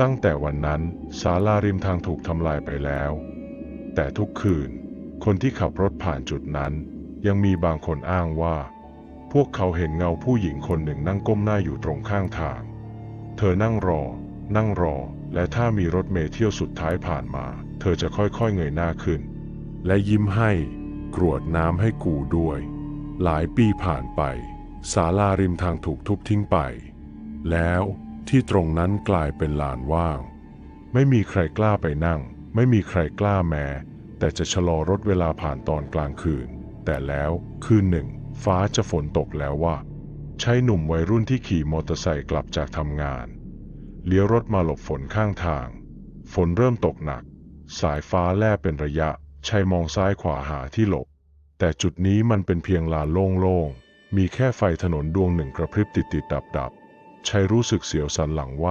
ตั้งแต่วันนั้นศาลาริมทางถูกทำลายไปแล้ว แต่ทุกคืน คนที่ขับรถผ่านจุดนั้น ยังมีบางคนอ้างว่า พวกเขาเห็นเงาผู้หญิงคนหนึ่งนั่งก้มหน้าอยู่ตรงข้างทาง เธอนั่งรอ นั่งรอ และถ้ามีรถเมล์เที่ยวสุดท้ายผ่านมา เธอจะค่อยๆเงยหน้าขึ้น และยิ้มให้กรวดน้ำให้กูด้วย หลายปีผ่านไปศาลาริมทางถูกทุบทิ้งไป แล้ว ที่ตรงนั้นกลายเป็นลานว่าง ไม่มีใครกล้าไปนั่ง ไม่มีใครกล้าแม้ แต่จะชะลอรถเวลาผ่านตอนกลางคืน แต่แล้วคืนหนึ่ง ฟ้าจะฝนตกแล้วว่าใช้หนุ่มวัยรุ่นที่ขี่มอเตอร์ไซค์กลับจากทำงาน เลี้ยวรถมาหลบฝนข้างทาง ฝนเริ่มตกหนัก สายฟ้าแลบเป็นระยะชัยมองซ้ายขวาหาที่หลบ แต่จุดนี้มันเป็นเพียงลานโล่งๆ มีแค่ไฟถนนดวงหนึ่งกระพริบติดๆดับๆ ชัยรู้สึกเสียวสันหลังว่า